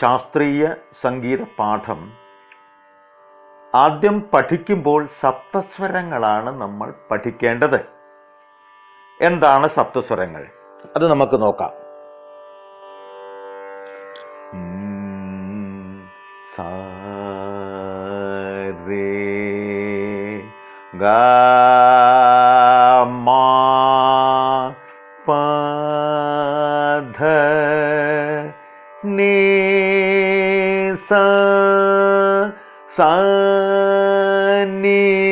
ശാസ്ത്രീയ സംഗീത പാഠം ആദ്യം പഠിക്കുമ്പോൾ സപ്തസ്വരങ്ങളാണ് നമ്മൾ പഠിക്കേണ്ടത്. എന്താണ് സപ്തസ്വരങ്ങൾ? അത് നമുക്ക് നോക്കാം. സേ ഗാ, സ, നീ.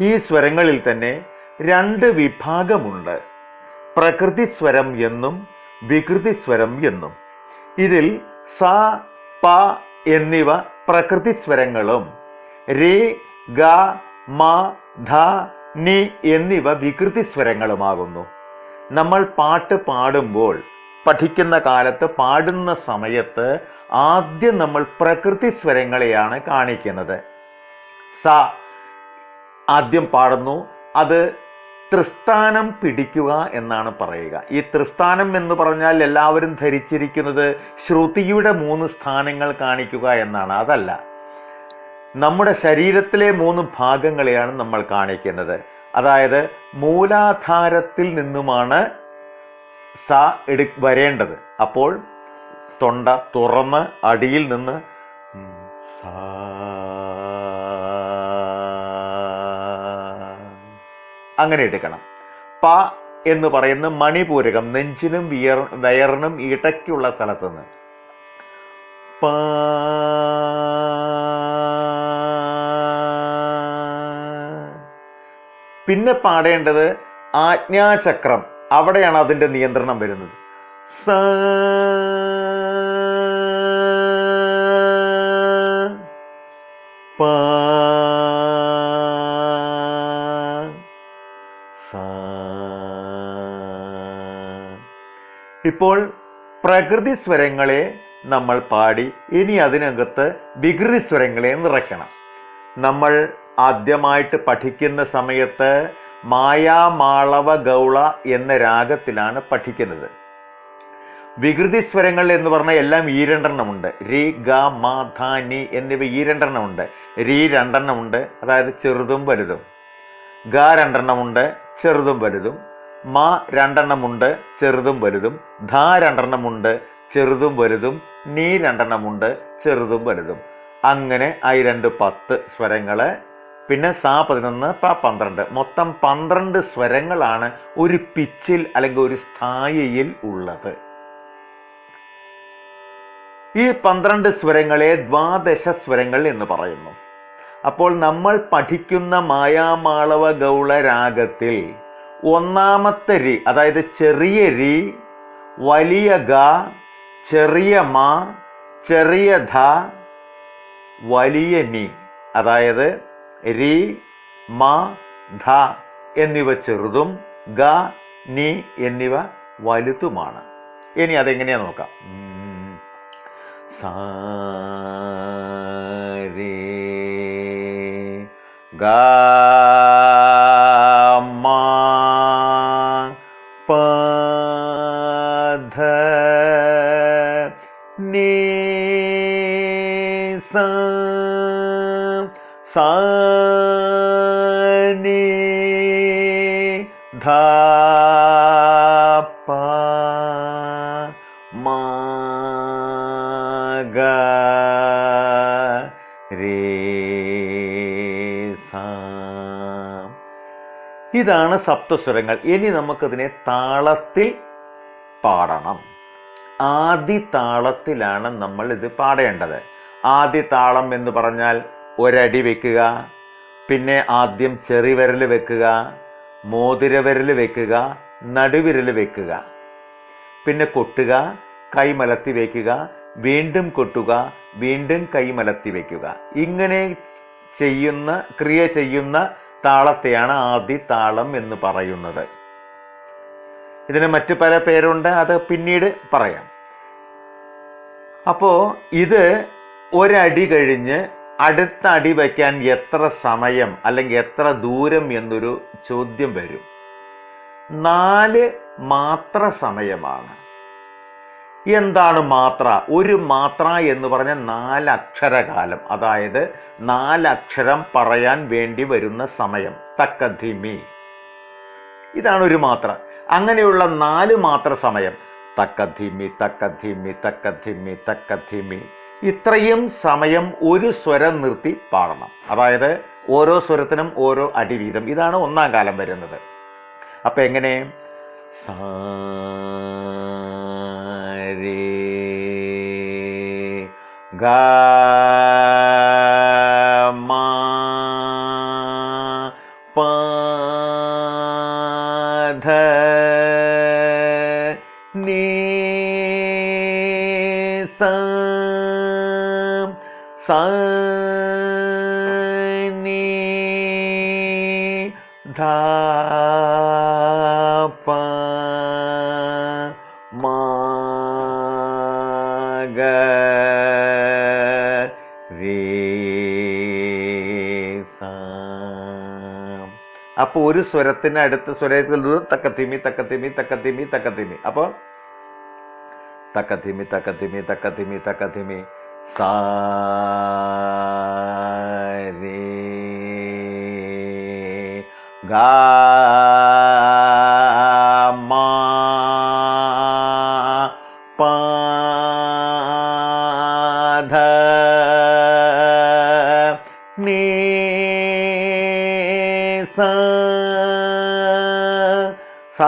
ഈ സ്വരങ്ങളിൽ തന്നെ രണ്ട് വിഭാഗമുണ്ട്. പ്രകൃതി സ്വരം എന്നും വികൃതി സ്വരം എന്നും. ഇതിൽ സ പ എന്നിവ പ്രകൃതി സ്വരങ്ങളും. രേ ഗ മ ധ നി എന്നിവ വികൃതി സ്വരങ്ങളുമാകുന്നു. നമ്മൾ പാട്ട് പാടുമ്പോൾ പഠിക്കുന്ന കാലത്ത് പാടുന്ന സമയത്ത് ആദ്യം നമ്മൾ പ്രകൃതി സ്വരങ്ങളെയാണ് കാണിക്കുന്നത്. സ ആദ്യം പാടുന്നു അത് ത്രിസ്ഥാനം പിടിക്കുക എന്നാണ് പറയുക. ഈ ത്രിസ്ഥാനം എന്ന് പറഞ്ഞാൽ എല്ലാവരും ധരിച്ചിരിക്കുന്നത് ശ്രുതിയുടെ മൂന്ന് സ്ഥാനങ്ങൾ കാണിക്കുക എന്നാണ് അതല്ല. നമ്മുടെ ശരീരത്തിലെ മൂന്ന് ഭാഗങ്ങളെയാണ് നമ്മൾ കാണിക്കുന്നത്. അതായത് മൂലാധാരത്തിൽ നിന്നുമാണ് സ എടു വരേണ്ടത്. അപ്പോൾ തൊണ്ട തുറന്ന് അടിയിൽ നിന്ന് അങ്ങനെ എടുക്കണം. പ എന്ന് പറയുന്ന മണിപൂരകം നെഞ്ചിനും വിയർ വയറിനും ഇടയ്ക്കുള്ള സ്ഥലത്ത് നിന്ന്. പ പിന്നെ പാടേണ്ടത് ആജ്ഞാചക്രം. അവിടെയാണ് അതിന്റെ നിയന്ത്രണം വരുന്നത്. സ. ഇപ്പോൾ പ്രകൃതി സ്വരങ്ങളെ നമ്മൾ പാടി ഇനി അതിനകത്ത് വികൃതി സ്വരങ്ങളെ നിറയ്ക്കണം. നമ്മൾ ആദ്യമായിട്ട് പഠിക്കുന്ന സമയത്ത് മായാമാളവ ഗൗള എന്ന രാഗത്തിലാണ് പഠിക്കുന്നത്. വികൃതി സ്വരങ്ങൾ എന്ന് പറഞ്ഞാൽ എല്ലാം ഈ രണ്ടെണ്ണമുണ്ട് രി ഗ മ ധ നി എന്നിവ ഈ രണ്ടെണ്ണമുണ്ട് രി രണ്ടെണ്ണമുണ്ട് അതായത് ചെറുതും വലുതും. ഗ രണ്ടെണ്ണമുണ്ട് ചെറുതും വലുതും. മാ രണ്ടെണ്ണമുണ്ട് ചെറുതും വലുതും. ധ രണ്ടെണ്ണമുണ്ട് ചെറുതും വലുതും. നീ രണ്ടെണ്ണമുണ്ട് ചെറുതും വലുതും. അങ്ങനെ ഈ രണ്ട് പത്ത് സ്വരങ്ങൾ. പിന്നെ സാ പതിനൊന്ന് പ പന്ത്രണ്ട്. മൊത്തം പന്ത്രണ്ട് സ്വരങ്ങളാണ് ഒരു പിച്ചിൽ അല്ലെങ്കിൽ ഒരു സ്ഥായിയിൽ ഉള്ളത്. ഈ പന്ത്രണ്ട് സ്വരങ്ങളെ ദ്വാദശ സ്വരങ്ങൾ എന്ന് പറയുന്നു. അപ്പോൾ നമ്മൾ പഠിക്കുന്ന മായാമാളവ ഗൗള രാഗത്തിൽ ഒന്നാമത്തെ രി അതായത് ചെറിയ രി വലിയ ഗ ചെറിയ മ ചെറിയ ധ വലിയ മീൻ അതായത് രി മ ധ എന്നിവ ചെറുതും ഗ നി എന്നിവ വലുതുമാണ് ഇനി അതെങ്ങനെയാ നോക്കാം. സാ ഗ മ ഗ ഇതാണ് സപ്തസ്വരങ്ങൾ. ഇനി നമുക്കതിനെ താളത്തിൽ പാടണം. ആദി താളത്തിലാണ് നമ്മൾ ഇത് പാടേണ്ടത്. ആദി താളം എന്ന് പറഞ്ഞാൽ ഒരടി വെക്കുക പിന്നെ ആദ്യം ചെറിവിരൽ വെക്കുക മോതിരവിരൽ വെക്കുക നടുവിരൽ വെക്കുക. പിന്നെ കൊട്ടുക കൈ മലത്തി വയ്ക്കുക വീണ്ടും കൊട്ടുക വീണ്ടും കൈ മലത്തി വയ്ക്കുക ഇങ്ങനെ ചെയ്യുന്ന ക്രിയ ചെയ്യുന്ന താളത്തെയാണ് ആദി താളം എന്ന് പറയുന്നത്. ഇതിന് മറ്റു പല പേരുണ്ട് അത് പിന്നീട് പറയാം. അപ്പോ ഇത് ഒരടി കഴിഞ്ഞ് അടുത്ത അടി വയ്ക്കാൻ എത്ര സമയം അല്ലെങ്കിൽ എത്ര ദൂരം എന്നൊരു ചോദ്യം വരും. നാല് മാത്ര സമയമാണ്. എന്താണ് മാത്ര? ഒരു മാത്ര എന്ന് പറഞ്ഞ നാലക്ഷരകാലം. അതായത് നാലക്ഷരം പറയാൻ വേണ്ടി വരുന്ന സമയം. തക്കധിമി. ഇതാണ് ഒരു മാത്ര. അങ്ങനെയുള്ള നാല് മാത്ര സമയം. തക്കധിമി തക്കധിമി തക്കധിമി തക്കധിമി. ഇത്രയും സമയം ഒരു സ്വരം നിർത്തി പാടണം. അതായത് ഓരോ സ്വരത്തിനും ഓരോ അടിവീതം. ഇതാണ് ഒന്നാം കാലം വരുന്നത്. അപ്പൊ എങ്ങനെ? സാ രേ ഗ മാ പ മ ഗ അപ്പൊ ഒരു സ്വരത്തിന് അടുത്ത സ്വരത്തിൽ തക്കത്തിമി തക്കത്തിമി തക്കത്തിമി തക്കത്തിമി അപ്പോൾ തക്കത്തിമി തക്കത്തിമി തക്കത്തിമി തക്കത്തിമി സാ ഗ നീ സ സ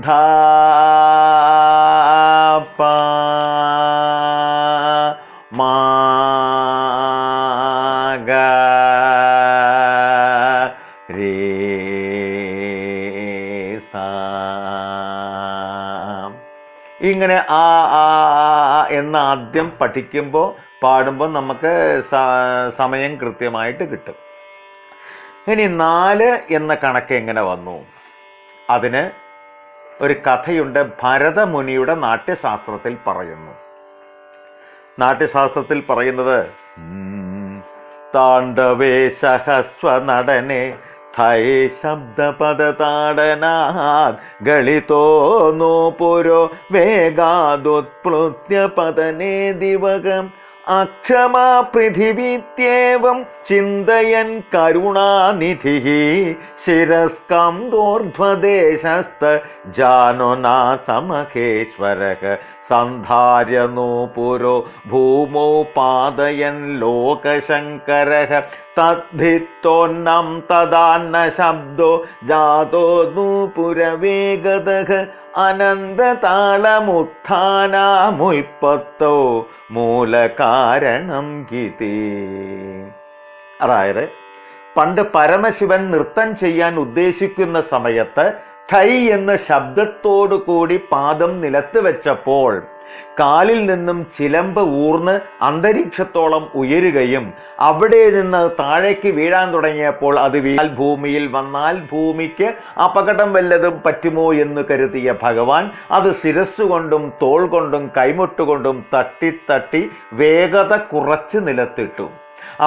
ധ പ മ ഗ രേ ഇങ്ങനെ ആ, ആ എന്ന് ആദ്യം പഠിക്കുമ്പോൾ പാടുമ്പോൾ നമുക്ക് സമയം കൃത്യമായിട്ട് കിട്ടും. ഇനി നാല് എന്ന കണക്ക് എങ്ങനെ വന്നു? അതിന് ഒരു കഥയുണ്ട് ഭരതമുനിയുടെ നാട്യശാസ്ത്രത്തിൽ പറയുന്നു. നാട്യശാസ്ത്രത്തിൽ പറയുന്നത് താണ്ഡവേ സഹസ്വ നടനെ ഥൈ ശബ്ദപദതാടനാത് ഗളിതോന്നോ പുരോ വേഗാദുത്പ്ലുത്യ പതനേ ദിവകം. അക്ഷമാ പൃഥിവീത്യേവം ചിന്തയൻ കരുണാനിധി ശിരസ്കം ദോർധ്വദേശസ്ത ജാനുനാ സമഖേശ്വര സന്ധാര്യ പുരോ ഭൂമോ പാതയൻ ലോകശങ്കര. തദ്ധിത്തോന്നം തദാന്ന ശബ്ദോ ജാതോ നൂപുരവേഗത അനന്തതാളമുത്ഥാനാമുൽപ്പത്തോ മൂലകാരണം ഗീതി അതായത് പണ്ട് പരമശിവൻ നൃത്തം ചെയ്യാൻ ഉദ്ദേശിക്കുന്ന സമയത്ത് ഥൈ എന്ന ശബ്ദത്തോടു കൂടി പാദം നിലത്ത് വെച്ചപ്പോൾ കാലിൽ നിന്നും ചിലമ്പ് ഊർന്ന് അന്തരീക്ഷത്തോളം ഉയരുകയും അവിടെ നിന്ന് താഴേക്ക് വീഴാൻ തുടങ്ങിയപ്പോൾ അത് വീഴാൽ ഭൂമിയിൽ വന്നാൽ ഭൂമിക്ക് അപകടം വല്ലതും പറ്റുമോ എന്ന് കരുതിയ ഭഗവാൻ അത് ശിരസ്സുകൊണ്ടും തോൾ കൊണ്ടും കൈമുട്ടുകൊണ്ടും തട്ടി തട്ടി വേഗത കുറച്ച് നിലത്തിട്ടു.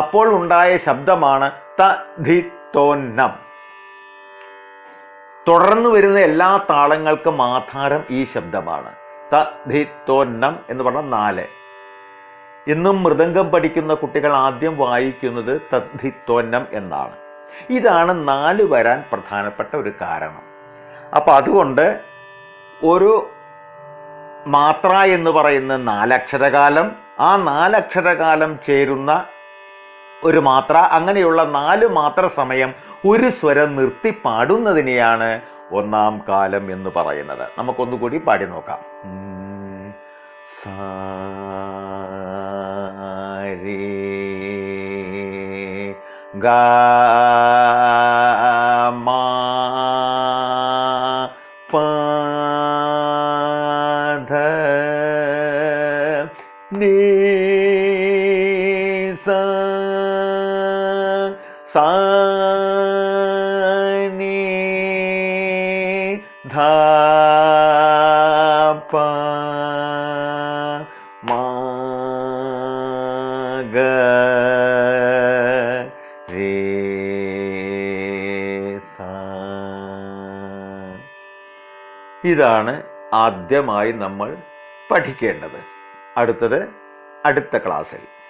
അപ്പോൾ ഉണ്ടായ ശബ്ദമാണ് തധിത്തോന്നം. തുടർന്ന് വരുന്ന എല്ലാ താളങ്ങൾക്കും ആധാരം ഈ ശബ്ദമാണ്. തോന്നം എന്ന് പറഞ്ഞ നാല്. ഇന്നും മൃദംഗം പഠിക്കുന്ന കുട്ടികൾ ആദ്യം വായിക്കുന്നത് തദ്ധിത്തോന്നം എന്നാണ്. ഇതാണ് നാല് വരാൻ പ്രധാനപ്പെട്ട ഒരു കാരണം. അപ്പൊ അതുകൊണ്ട് ഒരു മാത്ര എന്ന് പറയുന്ന നാലക്ഷരകാലം ആ നാലക്ഷരകാലം ചേരുന്ന ഒരു മാത്ര അങ്ങനെയുള്ള നാല് മാത്ര സമയം ഒരു സ്വരം നിർത്തി പാടുന്നതിനെയാണ് ഒന്നാം കാലം എന്ന് പറയുന്നത് നമുക്കൊന്നുകൂടി പാടി നോക്കാം. സാ ഗ മാ നീ ഇതാണ് ആദ്യമായി നമ്മൾ പഠിക്കേണ്ടത്. അടുത്തത് അടുത്ത ക്ലാസ്സിൽ.